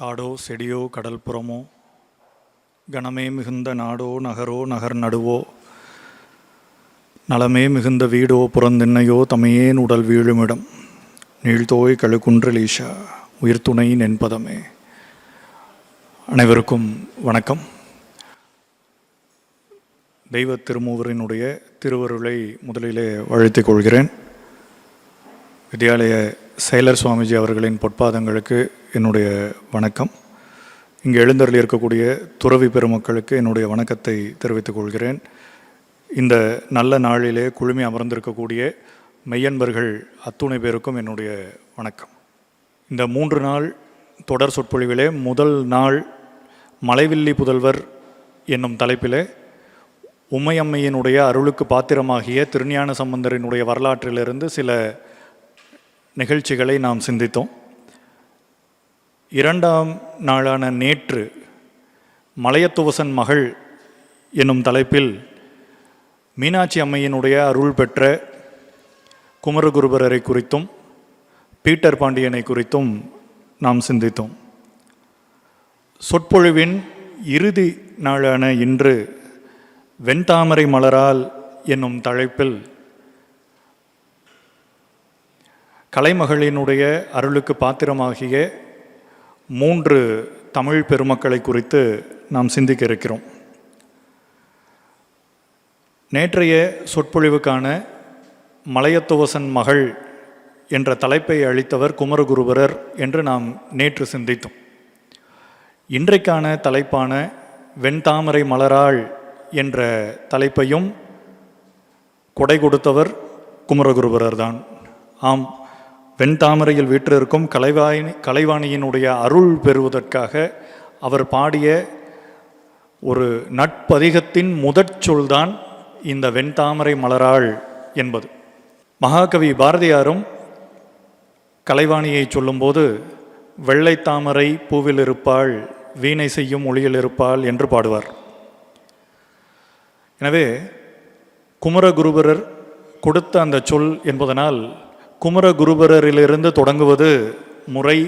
காடோ செடியோ கடல்புறமோ கணமே மிகுந்த நாடோ நகரோ நகர் நடுவோ நலமே மிகுந்த வீடோ புறந்திண்ணையோ தமையேன் உடல் வீழுமிடம். நீழ்தோய் கழுக்குன்றில் உயிர் உயிர்த்துணை நென்பதமே அனைவருக்கும் வணக்கம். தெய்வ திருமூவரினுடைய திருவருளை முதலிலே வாழ்த்திக் கொள்கிறேன். வித்யாலய செயலர் சுவாமிஜி அவர்களின் பொற்பாதங்களுக்கு என்னுடைய வணக்கம். இங்கே எழுந்தருளி இருக்கக்கூடிய துறவி பெருமக்களுக்கு என்னுடைய வணக்கத்தை தெரிவித்துக் கொள்கிறேன். இந்த நல்ல நாளிலே குழுமி அமர்ந்திருக்கக்கூடிய மெய்யன்பர்கள் அத்துணை பேருக்கும் என்னுடைய வணக்கம். இந்த மூன்று நாள் தொடர் சொற்பொழிவிலே முதல் நாள் மலைவில்லி புதல்வர் என்னும் தலைப்பிலே உமையம்மையினுடைய அருளுக்கு பாத்திரமாகிய திருஞான சம்பந்தரினுடைய வரலாற்றிலிருந்து சில நிகழ்ச்சிகளை நாம் சிந்தித்தோம். இரண்டாம் நாளான நேற்று மலையத்துவசன் மகள் என்னும் தலைப்பில் மீனாட்சி அம்மையினுடைய அருள் பெற்ற குமரகுருபரரை குறித்தும் பீட்டர் பாண்டியனை குறித்தும் நாம் சிந்தித்தோம். சொற்பொழிவின் இறுதி நாளான இன்று வெண்தாமரை மலரால் என்னும் தலைப்பில் கலைமகளினுடைய அருளுக்கு பாத்திரமாகிய மூன்று தமிழ் பெருமக்களை குறித்து நாம் சிந்திக்க இருக்கிறோம். நேற்றைய சொற்பொழிவுக்கான மலையத்துவசன் மகள் என்ற தலைப்பை அளித்தவர் குமரகுருபரர் என்று நாம் நேற்று சிந்தித்தோம். இன்றைக்கான தலைப்பான வெண்தாமரை மலராள் என்ற தலைப்பையும் கொடை கொடுத்தவர் குமரகுருபரர் தான் ஆம் வெண்தாமரையில் வீற்றிருக்கும் கலைவாணி கலைவாணியினுடைய அருள் பெறுவதற்காக அவர் பாடிய ஒரு நட்பதிகத்தின் முதற் சொல்தான் இந்த வெண்தாமரை மலராள் என்பது. மகாகவி பாரதியாரும் கலைவாணியை சொல்லும்போது வெள்ளை தாமரை பூவில் இருப்பாள் வீணை செய்யும் ஒளியில் இருப்பாள் என்று பாடுவார். எனவே குமரகுருபரர் கொடுத்த அந்த சொல் என்பதனால் குமரகுருபரரிலிருந்து தொடங்குவது முறை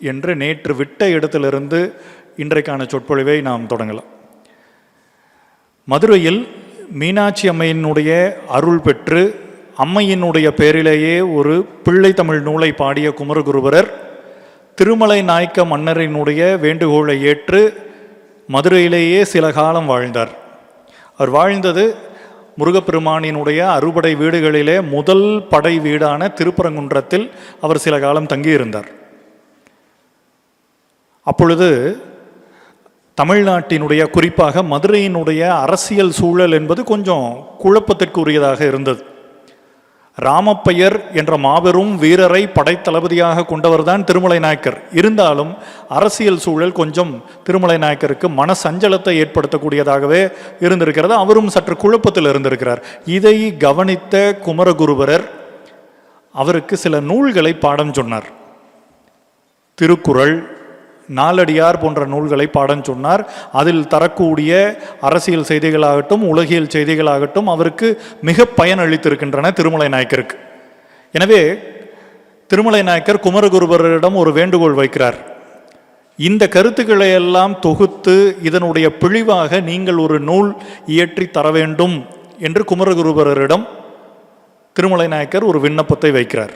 என்று நேற்று விட்ட இடத்திலிருந்து இன்றைக்கான சொற்பொழிவை நாம் தொடங்கலாம். மதுரையில் மீனாட்சி அம்மையினுடைய அருள் பெற்று அம்மையினுடைய பேரிலேயே ஒரு பிள்ளை தமிழ் நூலை பாடிய குமரகுருபரர் திருமலை நாயக்க மன்னரினுடைய வேண்டுகோளை ஏற்று மதுரையிலேயே சில காலம் வாழ்ந்தார். அவர் வாழ்ந்தது முருகப்பெருமானினுடைய அறுபடை வீடுகளிலே முதல் படை வீடான திருப்பரங்குன்றத்தில் அவர் சில காலம் தங்கியிருந்தார். அப்பொழுது தமிழ்நாட்டினுடைய குறிப்பாக மதுரையினுடைய அரசியல் சூழல் என்பது கொஞ்சம் குழப்பத்திற்குரியதாக இருந்தது. ராமப்பையர் என்ற மாபெரும் வீரரை படைத்தளபதியாக கொண்டவர்தான் திருமலை நாயக்கர். இருந்தாலும் அரசியல் சூழல் கொஞ்சம் திருமலை நாயக்கருக்கு மன சஞ்சலத்தை ஏற்படுத்தக்கூடியதாகவே இருந்திருக்கிறது. அவரும் சற்று குழப்பத்தில் இருந்திருக்கிறார். இதை கவனித்த குமரகுருபரர் அவருக்கு சில நூல்களை பாடம் சொன்னார். திருக்குறள் நாலடியார் போன்ற நூல்களை பாடம் சொன்னார். அதில் தரக்கூடிய அரசியல் செய்திகளாகட்டும் உலகியல் செய்திகளாகட்டும் அவருக்கு மிக பயன் அளித்திருக்கின்றன திருமலை நாயக்கருக்கு. எனவே திருமலை நாயக்கர் குமரகுருபரிடம் ஒரு வேண்டுகோள் வைக்கிறார். இந்த கருத்துக்களை எல்லாம் தொகுத்து இதனுடைய பிழிவாக நீங்கள் ஒரு நூல் இயற்றி தர வேண்டும் என்று குமரகுருபரரிடம் திருமலை நாயக்கர் ஒரு விண்ணப்பத்தை வைக்கிறார்.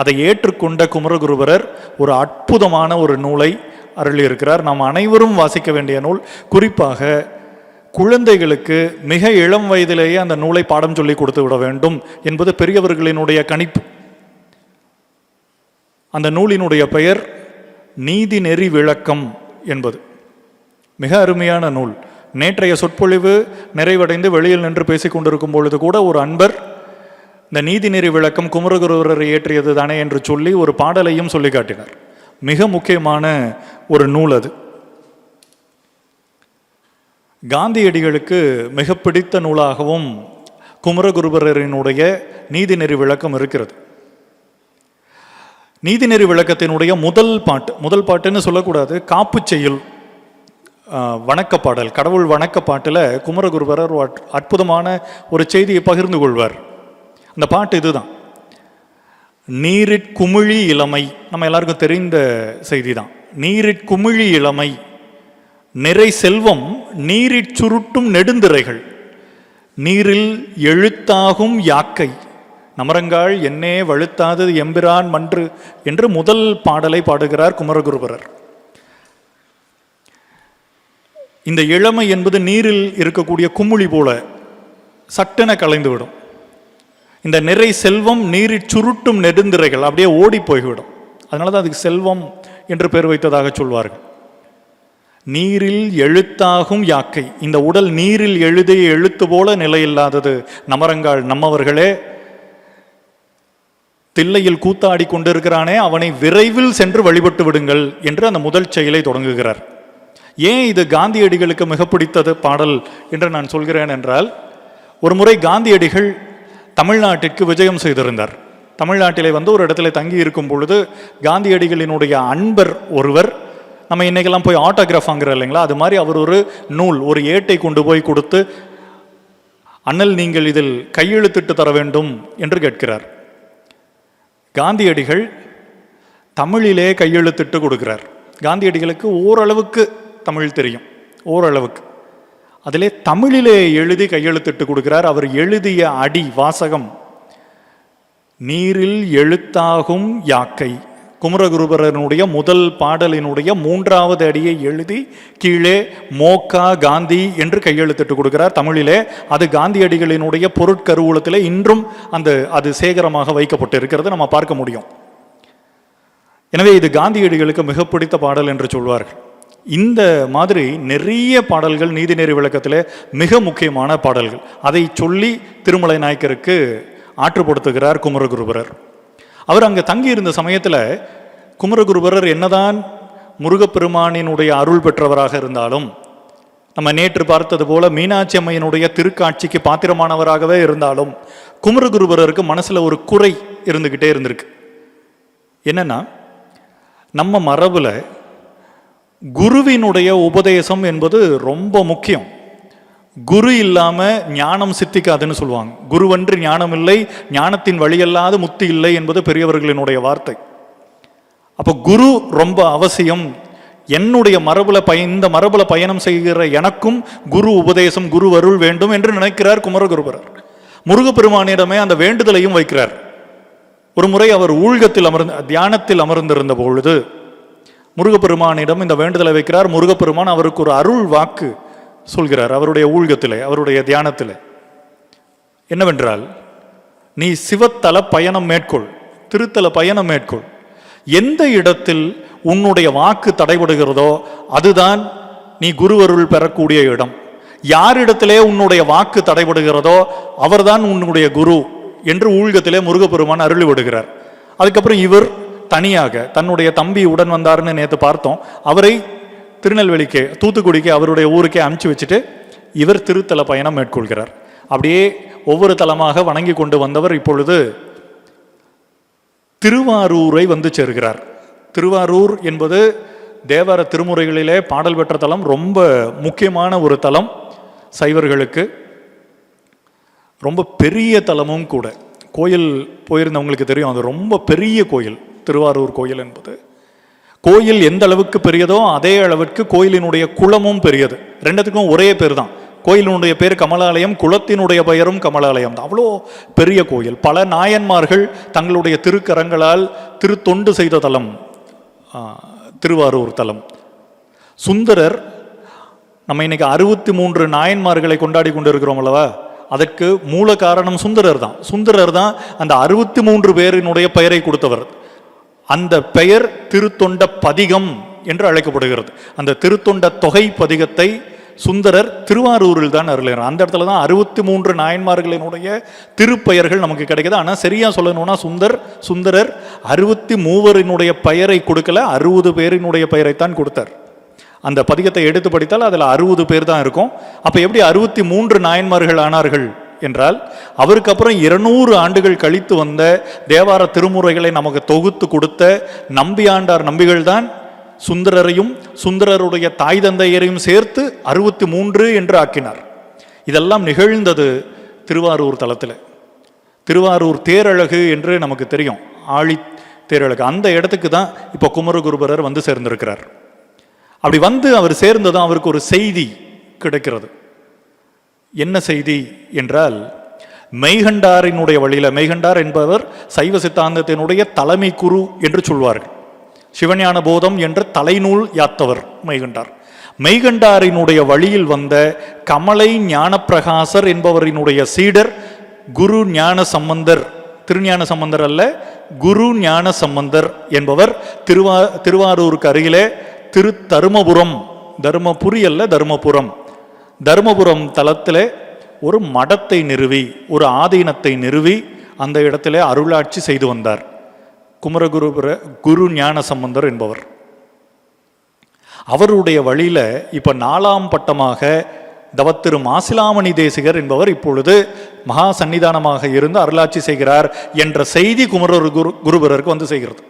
அதை ஏற்றுக்கொண்ட குமரகுருபரர் ஒரு அற்புதமான ஒரு நூலை அருளியிருக்கிறார். நாம் அனைவரும் வாசிக்க வேண்டிய நூல். குறிப்பாக குழந்தைகளுக்கு மிக இளம் வயதிலேயே அந்த நூலை பாடம் சொல்லி கொடுத்து விட வேண்டும் என்பது பெரியவர்களினுடைய கணிப்பு. அந்த நூலினுடைய பெயர் நீதி நெறி விளக்கம் என்பது. மிக அருமையான நூல். நேற்றைய சொற்பொழிவு நிறைவடைந்து வெளியில் நின்று பேசிக் கொண்டிருக்கும் பொழுது கூட ஒரு அன்பர் இந்த நீதிநெறி விளக்கம் குமரகுருவரர் இயற்றியது தானே என்று சொல்லி ஒரு பாடலையும் சொல்லி காட்டினார். மிக முக்கியமான ஒரு நூல் அது. காந்தியடிகளுக்கு மிக பிடித்த நூலாகவும் குமரகுருபரரினுடைய நீதிநெறி விளக்கம் இருக்கிறது. நீதிநெறி விளக்கத்தினுடைய முதல் பாட்டு முதல் பாட்டுன்னு சொல்லக்கூடாது காப்பு செய்யுள் வணக்க பாடல் கடவுள் வணக்க பாட்டில் குமரகுருபரர் ஒரு அற்புதமான ஒரு செய்தியை பகிர்ந்து கொள்வார். இந்த பாட்டு இதுதான். நீரிற்குமிழி இளமை நம்ம எல்லாருக்கும் தெரிந்த செய்தி தான் நீரிற்குமிழி இளமை நிறை செல்வம் நீரிற் சுருட்டும் நெடுந்திரைகள் நீரில் எழுத்தாகும் யாக்கை நமரங்காள் என்னே வழுத்தாதது எம்பிரான் மன்று என்று முதல் பாடலை பாடுகிறார் குமரகுருபரர். இந்த இளமை என்பது நீரில் இருக்கக்கூடிய குமுழி போல சட்டென கலைந்துவிடும். இந்த நிறை செல்வம் நீரில் சுருட்டும் நெடுந்திரைகள் அப்படியே ஓடி போய்விடும். அதனால தான் அதுக்கு செல்வம் என்று பெயர் வைத்ததாக சொல்வார்கள். நீரில் எழுத்தாகும் யாக்கை. இந்த உடல் நீரில் எழுதிய எழுத்து போல நிலையில்லாதது. நமரங்காள் நம்மவர்களே தில்லையில் கூத்தாடி கொண்டிருக்கிறானே அவனை விரைவில் சென்று வழிபட்டு விடுங்கள் என்று அந்த முதல் செயலை தொடங்குகிறார். ஏன் இது காந்தியடிகளுக்கு மிக பிடித்தது பாடல் என்று நான் சொல்கிறேன் என்றால் ஒரு முறை காந்தியடிகள் தமிழ்நாட்டிற்கு விஜயம் செய்திருந்தார். தமிழ்நாட்டிலே வந்து ஒரு இடத்துல தங்கி இருக்கும் பொழுது காந்தியடிகளினுடைய அன்பர் ஒருவர் நம்ம இன்னைக்கெல்லாம் போய் ஆட்டோகிராஃப் வாங்குறோம் இல்லைங்களா? அது மாதிரி அவர் ஒரு நூல் ஒரு ஏட்டை கொண்டு போய் கொடுத்து அண்ணல் நீங்கள் இதில் கையெழுத்திட்டு தர வேண்டும் என்று கேட்கிறார். காந்தியடிகள் தமிழிலே கையெழுத்திட்டு கொடுக்கிறார். காந்தியடிகளுக்கு ஓரளவுக்கு தமிழ் தெரியும். ஓரளவுக்கு. அதிலே தமிழிலே எழுதி கையெழுத்திட்டு கொடுக்கிறார். அவர் எழுதிய அடி வாசகம். நீரில் எழுத்தாகும் யாக்கை. குமரகுருபரனுடைய முதல் பாடலினுடைய மூன்றாவது அடியை எழுதி கீழே மோக்கா காந்தி என்று கையெழுத்திட்டு கொடுக்கிறார். தமிழிலே அது காந்தியடிகளினுடைய பொருட்கருவூலத்தில் இன்றும் அந்த அது சேகரமாக வைக்கப்பட்டு இருக்கிறது நம்ம பார்க்க முடியும். எனவே இது காந்தியடிகளுக்கு மிக பிடித்த பாடல் என்று சொல்வார்கள். இந்த மாதிரி நிறைய பாடல்கள் நீதிநெறி விளக்கத்தில் மிக முக்கியமான பாடல்கள். அதை சொல்லி திருமலை நாயக்கருக்கு ஆற்றுப்படுத்துகிறார் குமரகுருபரர். அவர் அங்கே தங்கியிருந்த சமயத்தில் குமரகுருபரர் என்னதான் முருகப்பெருமானினுடைய அருள் பெற்றவராக இருந்தாலும் நம்ம நேற்று பார்த்தது போல மீனாட்சி அம்மையினுடைய திருக்காட்சிக்கு பாத்திரமானவராகவே இருந்தாலும் குமரகுருபரருக்கு மனசில் ஒரு குறை இருந்துக்கிட்டே இருந்திருக்கு. என்னென்னா நம்ம மரபில் குருவினுடைய உபதேசம் என்பது ரொம்ப முக்கியம். குரு இல்லாமல் ஞானம் சித்திக்காதுன்னு சொல்லுவாங்க. குருவன்று ஞானம் இல்லை ஞானத்தின் வழியல்லாத முத்தி இல்லை என்பது பெரியவர்களினுடைய வார்த்தை. அப்போ குரு ரொம்ப அவசியம். என்னுடைய மரபுல பய இந்த மரபுல பயணம் செய்கிற எனக்கும் குரு உபதேசம் குரு அருள் வேண்டும் என்று நினைக்கிறார் குமரகுருபரர். முருகப்பெருமானிடமே அந்த வேண்டுதலையும் வைக்கிறார். ஒரு முறை அவர் ஊழ்கத்தில் அமர்ந்து தியானத்தில் அமர்ந்திருந்த பொழுது முருகப்பெருமானிடம் இந்த வேண்டுதலை வைக்கிறார். முருகப்பெருமான் அவருக்கு ஒரு அருள் வாக்கு சொல்கிறார் அவருடைய ஊழ்கத்திலே அவருடைய தியானத்திலே. என்னவென்றால் நீ சிவத்தல பயணம் மேற்கொள் திருத்தல பயணம் மேற்கொள். எந்த இடத்தில் உன்னுடைய வாக்கு தடைபடுகிறதோ அதுதான் நீ குருவருள் பெறக்கூடிய இடம். யாரிடத்திலே உன்னுடைய வாக்கு தடைபடுகிறதோ அவர்தான் உன்னுடைய குரு என்று ஊழ்கத்திலே முருகப்பெருமான் அருளி விடுகிறார் அதுக்கப்புறம் இவர் தனியாக தன்னுடைய தம்பி உடன் வந்தாருன்னு நேற்று பார்த்தோம். அவரை திருநெல்வேலிக்கு தூத்துக்குடிக்கு அவருடைய ஊருக்கே அனுப்பிச்சு வச்சுட்டு இவர் திருத்தல பயணம் மேற்கொள்கிறார். அப்படியே ஒவ்வொரு தலமாக வணங்கி கொண்டு வந்தவர் இப்பொழுது திருவாரூரை வந்து சேர்கிறார். திருவாரூர் என்பது தேவார திருமுறைகளிலே பாடல் பெற்ற தலம் ரொம்ப முக்கியமான ஒரு தலம் சைவர்களுக்கு. ரொம்ப பெரிய தலமும் கூட. கோயில் போயிருந்தவங்களுக்கு தெரியும் அது ரொம்ப பெரிய கோயில். திருவாரூர் கோயில் என்பது. கோயில் எந்த அளவுக்கு பெரியதோ அதே அளவிற்கு கோயிலினுடைய குளமும் பெரியது. ரெண்டுத்துக்கும் ஒரே பேர் தான். கோயிலினுடைய பேர் கமலாலயம் குளத்தினுடைய பெயரும் கமலாலயம் தான். அவ்வளோ பெரிய கோயில். பல நாயன்மார்கள் தங்களுடைய திருக்கரங்களால் திருத்தொண்டு செய்த தலம் திருவாரூர் தலம். சுந்தரர் நம்ம இன்னைக்கு அறுபத்தி மூன்று நாயன்மார்களை கொண்டாடி கொண்டிருக்கிறோம் அல்லவா? அதற்கு மூல காரணம் சுந்தரர் தான். சுந்தரர் தான் அந்த அறுபத்தி மூன்று பேரினுடைய பெயரை கொடுத்தவர். அந்த பெயர் திருத்தொண்ட பதிகம் என்று அழைக்கப்படுகிறது. அந்த திருத்தொண்ட தொகை பதிகத்தை சுந்தரர் திருவாரூரில் தான் அருளுகிறார் அந்த இடத்துல தான் அறுபத்தி மூன்று நாயன்மார்களினுடைய திருப்பெயர்கள் நமக்கு கிடைக்குது. ஆனால் சரியாக சொல்லணும்னா சுந்தர் சுந்தரர் அறுபத்தி மூவரினுடைய பெயரை கொடுக்கல அறுபது பேரினுடைய பெயரைத்தான் கொடுத்தார். அந்த பதிகத்தை எடுத்து படித்தால் அதில் அறுபது பேர் தான் இருக்கும். அப்போ எப்படி அறுபத்தி மூன்று நாயன்மார்கள் ஆனார்கள்? என்றால் அவருக்கு அப்புறம் இருநூறு ஆண்டுகள் கழித்து வந்த தேவார திருமுறைகளை நமக்கு தொகுத்து கொடுத்த நம்பியாண்டார் நம்பிகள் தான் சுந்தரரையும் சுந்தரருடைய தாய் தந்தையரையும் சேர்த்து அறுபத்தி மூன்று என்று ஆக்கினார். இதெல்லாம் நிகழ்ந்தது திருவாரூர் தலத்தில். திருவாரூர் தேரழகு என்று நமக்கு தெரியும். ஆழி தேரழகு. அந்த இடத்துக்கு தான் இப்போ குமரகுருபரர் வந்து சேர்ந்திருக்கிறார். அப்படி வந்து அவர் சேர்ந்ததும் அவருக்கு ஒரு செய்தி கிடைக்கிறது. என்ன செய்தி என்றால் மெய்கண்டாரினுடைய வழியில மெய்கண்டார் என்பவர் சைவ சித்தாந்தத்தினுடைய தலைமை குரு என்று சொல்வார்கள். சிவஞான போதம் என்ற தலைநூல் யாத்தவர் மெய்கண்டார். மெய்கண்டாரினுடைய வழியில் வந்த கமலை ஞானப்பிரகாசர் என்பவரினுடைய சீடர் குரு ஞான சம்பந்தர். திருஞான சம்பந்தர் அல்ல குரு ஞான சம்பந்தர் என்பவர் திருவா திருவாரூருக்கு அருகிலே திரு தருமபுரம் தருமபுரி அல்ல தருமபுரம். தருமபுரம் தலத்தில் ஒரு மடத்தை நிறுவி ஒரு ஆதீனத்தை நிறுவி அந்த இடத்துல அருளாட்சி செய்து வந்தார். குமரகுருபுர குரு ஞான சம்பந்தர் என்பவர். அவருடைய வழியில் இப்போ நாலாம் பட்டமாக தவத்திரு மாசிலாமணி தேசிகர் என்பவர் இப்பொழுது மகா சன்னிதானமாக இருந்து அருளாட்சி செய்கிறார் என்ற செய்தி குமரர் குரு குருபரருக்கு வந்து செய்கிறது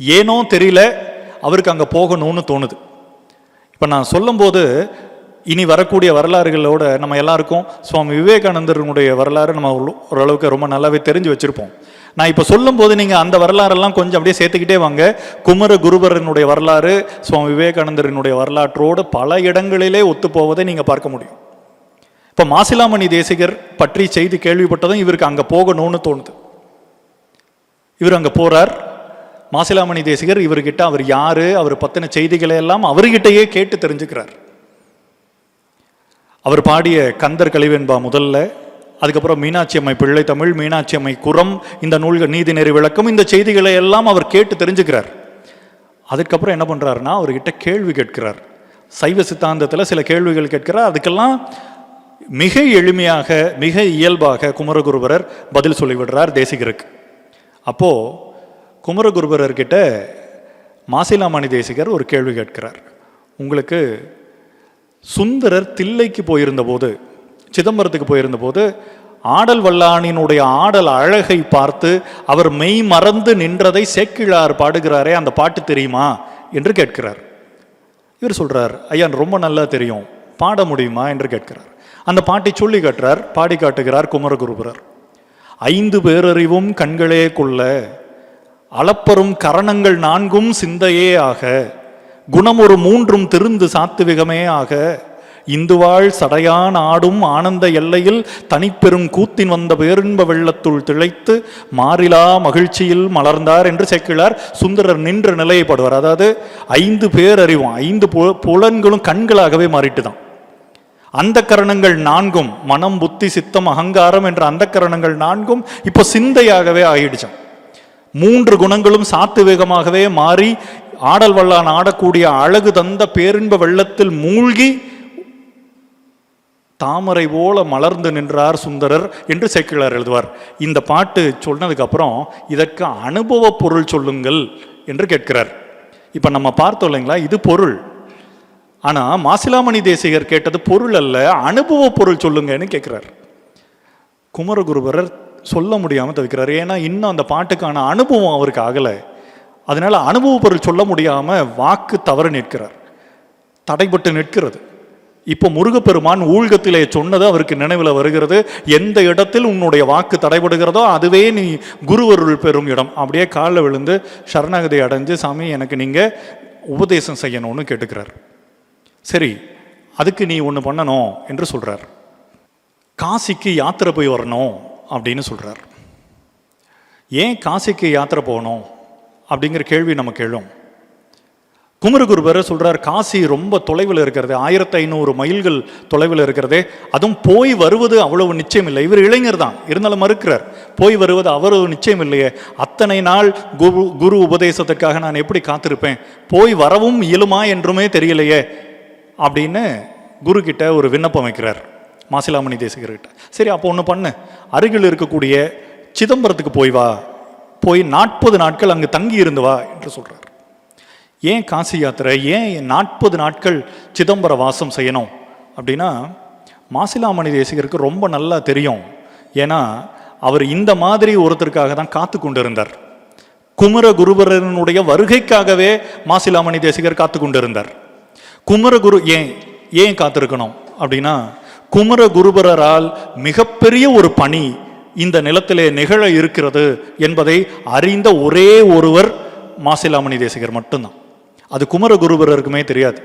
ஏனோ தெரியல அவருக்கு அங்கே போகணும்னு தோணுது. இப்போ நான் சொல்லும்போது இனி வரக்கூடிய வரலாறுகளோட நம்ம எல்லாருக்கும் சுவாமி விவேகானந்தருடைய வரலாறு நம்ம ஒரு- ஓரளவுக்கு ரொம்ப நல்லாவே தெரிஞ்சு வச்சுருப்போம். நான் இப்போ சொல்லும்போது நீங்கள் அந்த வரலாறெல்லாம் கொஞ்சம் அப்படியே சேர்த்துக்கிட்டே வாங்க. குமர குருபரனுடைய வரலாறு சுவாமி விவேகானந்தரினுடைய வரலாற்றோடு பல இடங்களிலே ஒத்துப்போவதை நீங்கள் பார்க்க முடியும். இப்போ மாசிலாமணி தேசிகர் பற்றி செய்தி கேள்விப்பட்டதும் இவருக்கு அங்கே போகணும்னு தோணுது. இவர் அங்கே போகிறார் மாசிலாமணி தேசிகர் இவர்கிட்ட அவர் யாரு அவர் பத்தின செய்திகளை எல்லாம் அவர்கிட்டயே கேட்டு தெரிஞ்சுக்கிறார். அவர் பாடிய கந்தர் கலிவெண்பா முதல்ல அதுக்கப்புறம் மீனாட்சி அம்மை பிள்ளை தமிழ் மீனாட்சி அம்மை குரம் இந்த நூல்கள் நீதிநெறி விளக்கம் இந்த செய்திகளை எல்லாம் அவர் கேட்டு தெரிஞ்சுக்கிறார். அதுக்கப்புறம் என்ன பண்ணுறாருன்னா அவர்கிட்ட கேள்வி கேட்கிறார். சைவ சித்தாந்தத்தில் சில கேள்விகள் கேட்கிறார். அதுக்கெல்லாம் மிக எளிமையாக மிக இயல்பாக குமரகுருபரர் பதில் சொல்லிவிடுறார் தேசிகருக்கு. அப்போது குமரகுருபரர்கிட்ட மாசிலாமணி தேசிகர் ஒரு கேள்வி கேட்கிறார். உங்களுக்கு சுந்தரர் தில்லைக்கு போயிருந்தபோது சிதம்பரத்துக்கு போயிருந்தபோது ஆடல் வல்லானினுடைய ஆடல் அழகை பார்த்து அவர் மெய் மறந்து நின்றதை சேக்கிழார் பாடுகிறாரே அந்த பாட்டு தெரியுமா? என்று கேட்கிறார். இவர் சொல்றார் ஐயா ரொம்ப நல்லா தெரியும். பாட முடியுமா? என்று கேட்கிறார். அந்த பாட்டை சொல்லி காட்டுறார் பாடி காட்டுகிறார் குமரகுருபுரர். ஐந்து பேரறிவும் கண்களே கொள்ள அளப்பரும் கரணங்கள் நான்கும் சிந்தையே ஆக குணமொரு மூன்றும் திருந்து சாத்துவிகமே ஆக இந்துவாள் சடையான் ஆடும் ஆனந்த எல்லையில் தனிப்பெரும் கூத்தின் வந்த பேரின்ப வெள்ளத்துள் திளைத்து மாறிலா மகிழ்ச்சியில் மலர்ந்தார் என்று சேக்கிழார் சுந்தரர் நின்று நிலையப்படுவார். அதாவது ஐந்து பேர் அறிவும் ஐந்து பு- புலன்களும் கண்களாகவே மாறிட்டு தான் அந்த கரணங்கள் நான்கும் மனம் புத்தி சித்தம் அகங்காரம் என்ற அந்த கரணங்கள் நான்கும் இப்போ சிந்தையாகவே ஆகிடுச்சான் மூன்று குணங்களும் சாத்துவேகமாகவே மாறி ஆடல் வல்லான் ஆடக்கூடிய அழகு தந்த பேரின்ப வெள்ளத்தில் மூழ்கி தாமரை போல மலர்ந்து நின்றார் சுந்தரர் என்று சேக்கிழார் எழுதுவார். இந்த பாட்டு சொன்னதுக்கப்புறம் இதற்கு அனுபவ பொருள் சொல்லுங்கள் என்று கேட்கிறார். இப்போ நம்ம பார்த்தோம் இல்லைங்களா? இது பொருள். ஆனால் மாசிலாமணி தேசிகர் கேட்டது பொருள் அல்ல அனுபவ பொருள் சொல்லுங்கன்னு கேட்குறார். குமரகுருபரர் சொல்ல முடியாமல் தவிக்கிறார். ஏன்னா இன்னும் அந்த பாட்டுக்கான அனுபவம் அவருக்கு ஆகலை. அதனால் அனுபவ பொருள் சொல்ல முடியாமல் வாக்கு தவறு நிற்கிறார். தடைபட்டு நிற்கிறது. இப்போ முருகப்பெருமான் ஊழ்கத்திலே சொன்னது அவருக்கு நினைவில் வருகிறது. எந்த இடத்தில் உன்னுடைய வாக்கு தடைபடுகிறதோ அதுவே நீ குருவருள் பெறும் இடம். அப்படியே காலில் விழுந்து சரணாகதி அடைஞ்சு சாமி எனக்கு நீங்கள் உபதேசம் செய்யணும்னு கேட்டுக்கிறார். சரி அதுக்கு நீ ஒன்று பண்ணணும் என்று சொல்கிறார் காசிக்கு யாத்திரை போய் வரணும். அப்படின்னு சொல்கிறார் ஏன் காசிக்கு யாத்திரை போகணும்? அப்படிங்கிற கேள்வி நமக்கு எழும் குமரகுருபர் சொல்கிறார் காசி ரொம்ப தொலைவில் இருக்கிறது ஆயிரத்தி ஐநூறு மைல்கள் தொலைவில் இருக்கிறதே அதுவும் போய் வருவது அவ்வளவு நிச்சயம் இல்லை. இவர் இளைஞர் தான் இருந்தாலும் மறுக்கிறார் போய் வருவது அவ்வளவு நிச்சயம் இல்லையே. அத்தனை நாள் குரு குரு உபதேசத்துக்காக நான் எப்படி காத்திருப்பேன்? போய் வரவும் இயலுமா என்றுமே தெரியலையே அப்படின்னு குரு கிட்ட ஒரு விண்ணப்பம் வைக்கிறார் மாசிலாமணி தேசிகர்கிட்ட. சரி அப்போ ஒன்று பண்ணு. அருகில் இருக்கக்கூடிய சிதம்பரத்துக்கு போய் வா. போய் நாற்பது நாட்கள் அங்கு தங்கி இருந்து வா என்று சொல்றார். ஏன் காசி யாத்திரை? ஏன் நாற்பது நாட்கள் சிதம்பர வாசம் செய்யணும்? அப்படின்னா மாசிலாமணி தேசிகருக்கு ரொம்ப நல்லா தெரியும். ஏன்னா அவர் இந்த மாதிரி ஒருத்தருக்காக தான் காத்து கொண்டிருந்தார். குமர குருபரனுடைய வருகைக்காகவே மாசிலாமணி தேசிகர் காத்து கொண்டிருந்தார். குமரகுரு ஏன் ஏன் காத்திருக்கணும்? அப்படின்னா குமர குருபரரால் மிகப்பெரிய ஒரு பணி இந்த நிலத்திலே நிகழ இருக்கிறது என்பதை அறிந்த ஒரே ஒருவர் மாசிலாமணி தேசிகர் மட்டும்தான். அது குமரகுருபரருக்குமே தெரியாது.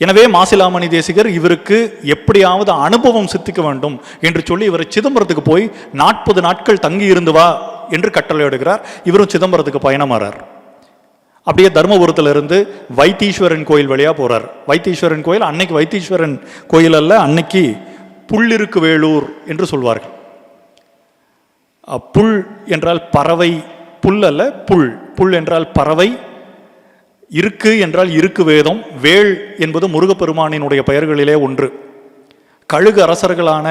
எனவே மாசிலாமணி தேசிகர் இவருக்கு எப்படியாவது அனுபவம் சித்திக்க வேண்டும் என்று சொல்லி இவரை சிதம்பரத்துக்கு போய் நாற்பது நாட்கள் தங்கி இருந்து வா என்று கட்டளையிடுகிறார் இவரும் சிதம்பரத்துக்கு பயணமாறார். அப்படியே தருமபுரத்திலிருந்து வைத்தீஸ்வரன் கோயில் வழியாக போகிறார் வைத்தீஸ்வரன் கோயில் அன்னைக்கு வைத்தீஸ்வரன் கோயில் அல்ல அன்னைக்கு புள்ளிருக்கு வேலூர் என்று சொல்வார்கள். புல் என்றால் பறவை புல் அல்ல புல். புல் என்றால் பறவை இருக்கு என்றால் இருக்கு வேதம் வேள் என்பது முருகப்பெருமானினுடைய பெயர்களிலே ஒன்று. கழுகு அரசர்களான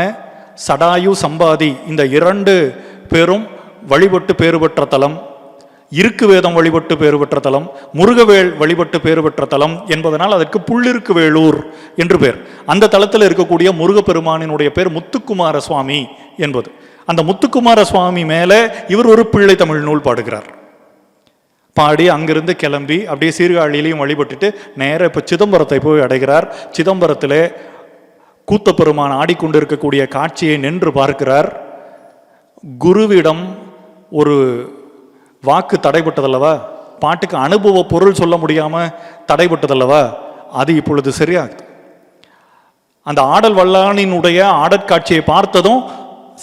சடாயு சம்பாதி இந்த இரண்டு பேரும் வழிபட்டு பேறு பெற்ற தலம். இருக்கு வேதம் வழிபட்டு பேறு பெற்ற தலம் முருகவேள் வழிபட்டு பேறு பெற்ற தலம் என்பதனால் அதற்கு புள்ளிருக்கு வேலூர் என்று பேர். அந்த தலத்தில் இருக்கக்கூடிய முருகப்பெருமானினுடைய பேர் முத்துக்குமார சுவாமி என்பது. அந்த முத்துக்குமார சுவாமி மேலே இவர் ஒரு பிள்ளை தமிழ் நூல் பாடுகிறார். பாடி அங்கிருந்து கிளம்பி அப்படியே சீர்காழியிலையும் வழிபட்டுட்டு நேராக இப்போ சிதம்பரத்தை போய் அடைகிறார். சிதம்பரத்திலே கூத்தப்பெருமான் ஆடிக்கொண்டிருக்கக்கூடிய காட்சியை நின்று பார்க்கிறார். குருவிடம் ஒரு வாக்கு தடைப்பட்டதல்லவா பாட்டுக்கு அனுபவ பொருள் சொல்ல முடியாமல் தடைப்பட்டதல்லவா அது இப்பொழுது சரியாகுது. அந்த ஆடல் வல்லானினுடைய ஆடற்காட்சியை பார்த்ததும்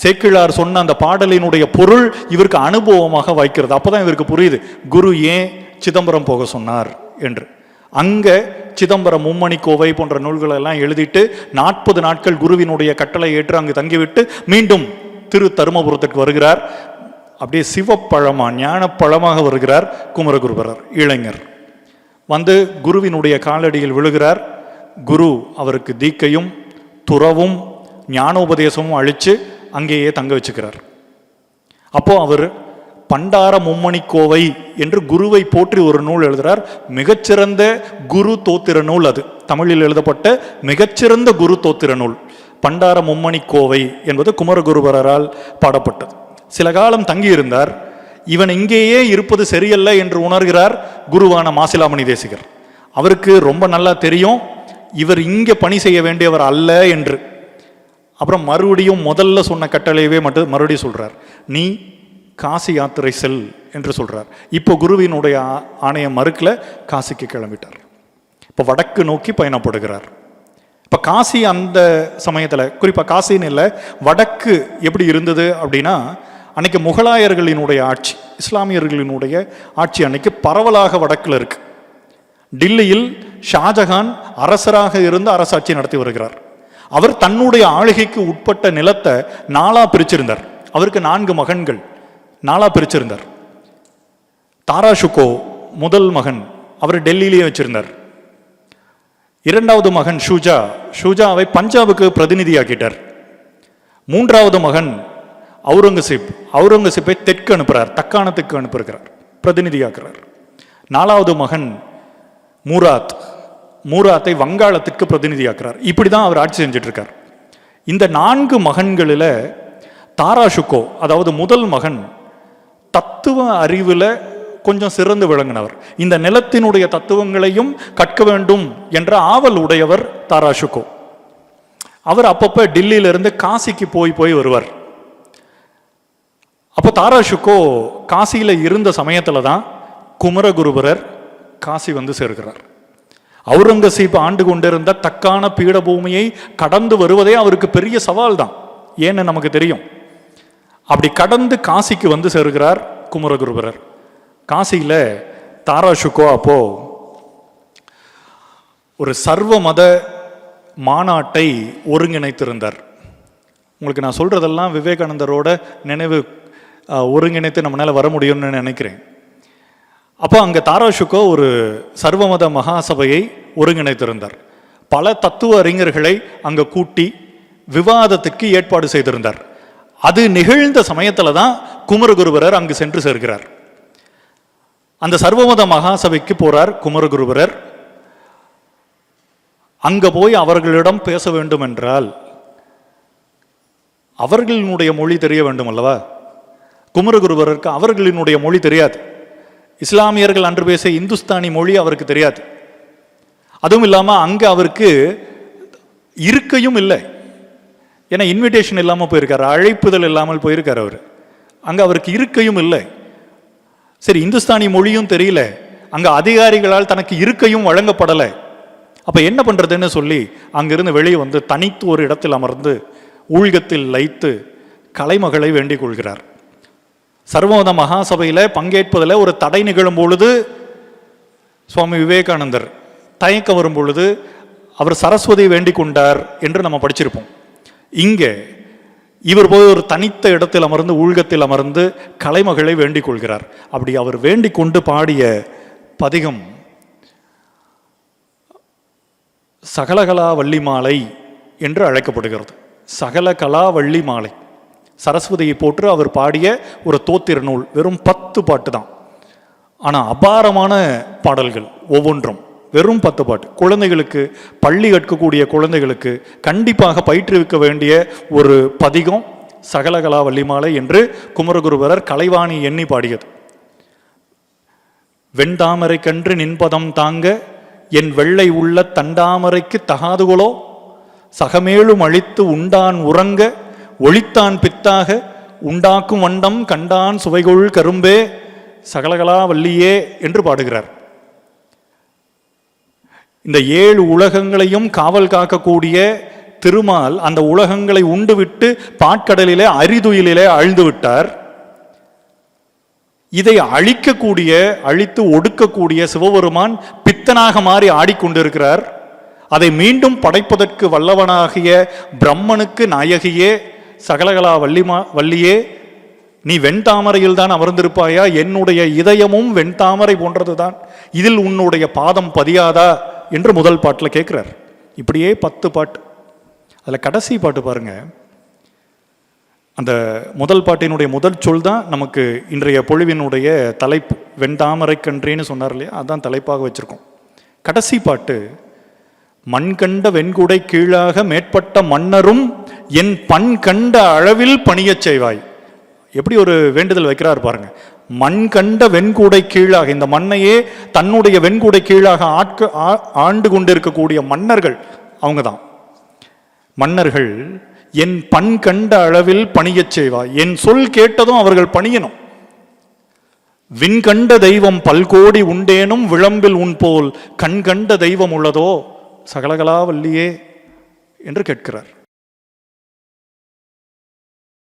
சேக்கிழார் சொன்ன அந்த பாடலினுடைய பொருள் இவருக்கு அனுபவமாக வைக்கிறது அப்போதான் இவருக்கு புரியுது. குரு ஏன் சிதம்பரம் போக சொன்னார் என்று. அங்கே சிதம்பரம் மும்மணி கோவை போன்ற நூல்களை எல்லாம் எழுதிட்டு நாற்பது நாட்கள் குருவினுடைய கட்டளை ஏற்று அங்கு தங்கிவிட்டு மீண்டும் திரு தருமபுரத்துக்கு வருகிறார். அப்படியே சிவப்பழமா ஞானப்பழமாக வருகிறார் குமரகுருபரர் இளைஞர். வந்து குருவினுடைய காலடியில் விழுகிறார். குரு அவருக்கு தீக்கையும் துறவும் ஞானோபதேசமும் அழித்து அங்கேயே தங்க வச்சுக்கிறார். அப்போ அவர் பண்டார மும்மணி கோவை என்று குருவை போற்றி ஒரு நூல் எழுதுகிறார் மிகச்சிறந்த குரு தோத்திர நூல் அது. தமிழில் எழுதப்பட்ட மிகச்சிறந்த குரு தோத்திர நூல். பண்டார மும்மணி கோவை என்பது குமரகுருபரரால் பாடப்பட்டது. சில காலம் தங்கியிருந்தார். இவன் இங்கேயே இருப்பது சரியல்ல என்று உணர்கிறார் குருவான மாசிலாமணி தேசிகர். அவருக்கு ரொம்ப நல்லா தெரியும் இவர் இங்கே பணி செய்ய வேண்டியவர் அல்ல என்று. அப்புறம் மறுபடியும் முதல்ல சொன்ன கட்டளையவே மட்டும் மறுபடியும் சொல்கிறார் நீ காசி யாத்திரை செல் என்று சொல்கிறார் இப்போ குருவினுடைய ஆ- ஆணையம் மறுக்கல காசிக்கு கிளம்பிட்டார். இப்போ வடக்கு நோக்கி பயணப்படுகிறார். இப்போ காசி அந்த சமயத்தில் குறிப்பாக காசின்னு இல்லை வடக்கு எப்படி இருந்தது அப்படின்னா அன்னைக்கு முகலாயர்களினுடைய ஆட்சி இஸ்லாமியர்களினுடைய ஆட்சி அன்னைக்கு பரவலாக வடக்கில் இருக்கு. டில்லியில் ஷாஜகான் அரசராக இருந்து அரசாட்சி நடத்தி வருகிறார். அவர் தன்னுடைய ஆளுகைக்கு உட்பட்ட நிலத்தை நாலா பிரிச்சிருந்தார். அவருக்கு நான்கு மகன்கள் நாலா பிரிச்சிருந்தார். தாராஷுகோ முதல் மகன் அவர் டெல்லியிலேயே வச்சிருந்தார். இரண்டாவது மகன் ஷூஜா ஷூஜாவை பஞ்சாபுக்கு பிரதிநிதியாக்கிட்டார். மூன்றாவது மகன் அவுரங்கசீப் அவுரங்கசீப்பை தெற்கு அனுப்புகிறார் தக்காணத்துக்கு அனுப்புகிறார் பிரதிநிதியாக்குறார். நாலாவது மகன் மூராத் மூராத்தை வங்காளத்திற்கு பிரதிநிதியாக்குறார். இப்படி தான் அவர் ஆட்சி செஞ்சிட்ருக்கார். இந்த நான்கு மகன்களில் தாராஷுகோ அதாவது முதல் மகன் தத்துவ அறிவில் கொஞ்சம் சிறந்து விளங்கினவர். இந்த நிலத்தினுடைய தத்துவங்களையும் கற்க வேண்டும் என்ற ஆவல் உடையவர் தாராஷுக்கோ அவர் அப்பப்போ டெல்லியிலிருந்து காசிக்கு போய் போய் வருவார். அப்போ தாராஷுக்கோ காசியில் இருந்த சமயத்தில் தான் குமரகுருபரர் காசி வந்து சேர்க்கிறார் அவுரங்கசீப் ஆண்டு கொண்டிருந்த தக்கான பீடபூமியை கடந்து வருவதே அவருக்கு பெரிய சவால் தான். ஏன்னு நமக்கு தெரியும். அப்படி கடந்து காசிக்கு வந்து சேர்கிறார் குமரகுருபரர். காசியில் தாராஷுக்கோ அப்போ ஒரு சர்வ மத மாநாட்டை ஒருங்கிணைத்திருந்தார். உங்களுக்கு நான் சொல்கிறதெல்லாம் விவேகானந்தரோட நினைவு ஒருங்கிணைத்து நம்மளால் வர முடியும்னு நினைக்கிறேன். அப்போ அங்கே தாராஷுக்கோ ஒரு சர்வமத மகாசபையை ஒருங்கிணைத்திருந்தார். பல தத்துவ அறிஞர்களை அங்கே கூட்டி விவாதத்துக்கு ஏற்பாடு செய்திருந்தார். அது நிகழ்ந்த சமயத்தில் தான் குமரகுருபரர் அங்கு சென்று சேர்கிறார். அந்த சர்வமத மகாசபைக்கு போறார் குமரகுருபரர். அங்கே போய் அவர்களிடம் பேச வேண்டும் என்றால் அவர்களினுடைய மொழி தெரிய வேண்டும் அல்லவா குமரகுருவருக்கு அவர்களினுடைய மொழி தெரியாது. இஸ்லாமியர்கள் அன்று பேச இந்துஸ்தானி மொழி அவருக்கு தெரியாது. அதுவும் இல்லாமல் அங்கே அவருக்கு இருக்கையும் இல்லை. ஏன்னா இன்விடேஷன் இல்லாமல் போயிருக்காரு அழைப்புதல் இல்லாமல் போயிருக்கார் அவர். அங்கே அவருக்கு இருக்கையும் இல்லை. சரி இந்துஸ்தானி மொழியும் தெரியல. அங்கே அதிகாரிகளால் தனக்கு இருக்கையும் வழங்கப்படலை. அப்போ என்ன பண்ணுறதுன்னு சொல்லி அங்கிருந்து வெளியே வந்து தனித்து ஒரு இடத்தில் அமர்ந்து ஊழ்கத்தில் லைத்து கலைமகளை வேண்டிக் கொள்கிறார். சர்வமத மகாசபையில் பங்கேற்பதில் ஒரு தடை நிகழும் பொழுது சுவாமி விவேகானந்தர் தயக்கம் வரும் பொழுது அவர் சரஸ்வதி வேண்டிக் கொண்டார் என்று நம்ம படிச்சிருப்போம். இங்கே இவர் போய் ஒரு தனித்த இடத்தில் அமர்ந்து ஊழ்கத்தில் அமர்ந்து கலைமகளை வேண்டிக் கொள்கிறார். அப்படி அவர் வேண்டிக் கொண்டு பாடிய பதிகம் சகலகலா வள்ளி மாலை என்று அழைக்கப்படுகிறது. சகலகலா வள்ளி மாலை சரஸ்வதியை போற்று அவர் பாடிய ஒரு தோத்திர நூல் வெறும் பத்து பாட்டு தான். ஆனால் அபாரமான பாடல்கள் ஒவ்வொன்றும் வெறும் பத்து பாட்டு. குழந்தைகளுக்கு பள்ளி கற்கக்கூடிய குழந்தைகளுக்கு கண்டிப்பாக பயிற்றுவிக்க வேண்டிய ஒரு பதிகம் சகலகலா வள்ளிமாலை என்று குமரகுருவரர் கலைவாணி எண்ணி பாடியது. வெண்தாமரை கன்று நின்பதம் தாங்க என் வெள்ளை உள்ள தண்டாமரைக்கு தகாதுகளோ சகமேலும் அழித்து உண்டான் உறங்க ஒளித்தான் பித்தாக உண்டாக்கும் வண்டம் கண்டான் சுவைகொள் கரும்பே சகலகலா வள்ளியே என்று பாடுகிறார். இந்த ஏழு உலகங்களையும் காவல் காக்கக்கூடிய திருமால் அந்த உலகங்களை உண்டுவிட்டு பாட்கடலிலே அரிதுயிலே ஆழ்ந்து விட்டார். இதை அழிக்கக்கூடிய அழித்து ஒடுக்கக்கூடிய சிவபெருமான் பித்தனாக மாறி ஆடிக்கொண்டிருக்கிறார். அதை மீண்டும் படைப்பதற்கு வல்லவனாகிய பிரம்மனுக்கு நாயகியே சகலகலா வள்ளிமா வள்ளியே நீ வெண்தாமரையில் தான் அமர்ந்திருப்பாயா? என்னுடைய இதயமும் வெண்தாமரை போன்றதுதான். இதில் உன்னுடைய பாதம் பதியாதா? என்று முதல் பாட்டில் கேட்குறார். இப்படியே பத்து பாட்டு. அதில் கடைசி பாட்டு பாருங்க. அந்த முதல் பாட்டினுடைய முதல் சொல் தான் நமக்கு இன்றைய பொழிவினுடைய தலைப்பு. வெண்தாமரை கன்றேன்னு சொன்னார் இல்லையா? அதான் தலைப்பாக வச்சுருக்கோம். கடைசி பாட்டு. மண்கண்ட வெண்குடை கீழாக மேற்பட்ட மன்னரும் என் பண் கண்ட அளவில் பணியச் செய்வாய். எப்படி ஒரு வேண்டுதல் வைக்கிறார் பாருங்க. மண் கண்ட வெண்கூடை கீழாக இந்த மண்ணையே தன்னுடைய வெண்கூடை கீழாக ஆட்க ஆ- ஆண்டு கொண்டிருக்கக்கூடிய மன்னர்கள் அவங்க தான் மன்னர்கள் என் பண் கண்ட அளவில் பணியச் செய்வாய். என் சொல் கேட்டதும் அவர்கள் பணியணும். விண்கண்ட தெய்வம் பல்கோடி உண்டேனும் விளம்பில் உன் போல். கண்கண்ட தெய்வம் உள்ளதோ? சகலகலாவல்லியே என்று கேட்கிறார்.